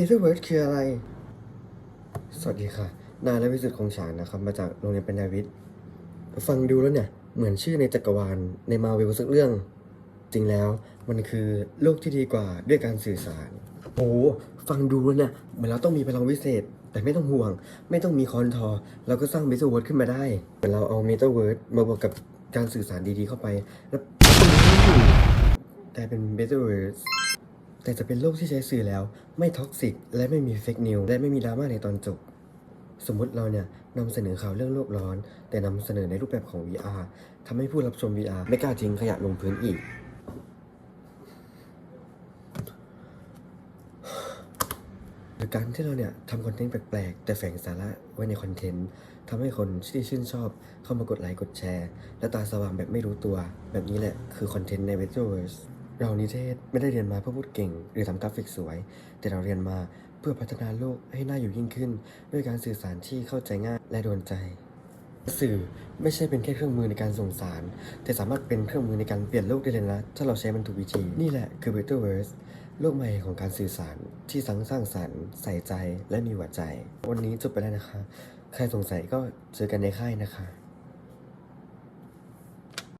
Betterverse คืออะไร สวัสดีค่ะ นายและวิสุทธิ์คงฉานนะครับมาจากโรงเรียนปัญญาวิทย์ ฟังดูแล้วเนี่ย เหมือนชื่อในจักรวาลในมาเวลสักเรื่อง จริงแล้วมันคือโลกที่ดีกว่าด้วยการสื่อสาร โอ้ฟังดูแล้วเนี่ยเหมือนเราต้องมีพลังวิเศษ แต่ไม่ต้องห่วง ไม่ต้องมีคอนทอร์เราก็สร้างเมตาเวิร์ดขึ้นมาได้เหมือนเราเอาเมตาเวิร์ดมาบวกกับการสื่อสารดีๆเข้าไป แล้วกลายเป็นเมตาเวิร์ด แต่จะเป็นโลกที่ใช้สื่อแล้ว ไม่ท็อกซิก และไม่มีเฟกนิวและไม่มีดราม่าในตอนจบ สมมุติเราเนี่ยนำเสนอข่าวเรื่องโลกร้อน แต่นำเสนอในรูปแบบของ VR ทำให้ผู้รับชม VR ไม่กล้าทิ้งขยะลงพื้นอีก หรือการที่เราเนี่ยทำคอนเทนต์แปลกๆ แต่แฝงสาระไว้ในคอนเทนต์ทำให้คนที่ชื่นชอบเข้ามากดไลค์กดแชร์ และตาสว่างแบบไม่รู้ตัว แบบนี้แหละคือคอนเทนต์ใน v e t a v e r s e เรานิเทศไม่ได้เรียนมาเพื่อพูดเก่ง หรือทำกราฟิกสวย แต่เราเรียนมาเพื่อพัฒนาโลกให้น่าอยู่ยิ่งขึ้น ด้วยการสื่อสารที่เข้าใจง่ายและโดนใจ สื่อไม่ใช่เป็นแค่เครื่องมือในการส่งสาร แต่สามารถเป็นเครื่องมือในการเปลี่ยนโลกได้เลยนะถ้าเราใช้มันถูกวิธีนี่แหละคือ Betterverse โลกใหม่ของการสื่อสารที่ทั้งสร้างสรรค์ใส่ใจและมีหัวใจ วันนี้จบไปแล้วนะคะ ใครสงสัยก็เจอกันในค่ายนะคะ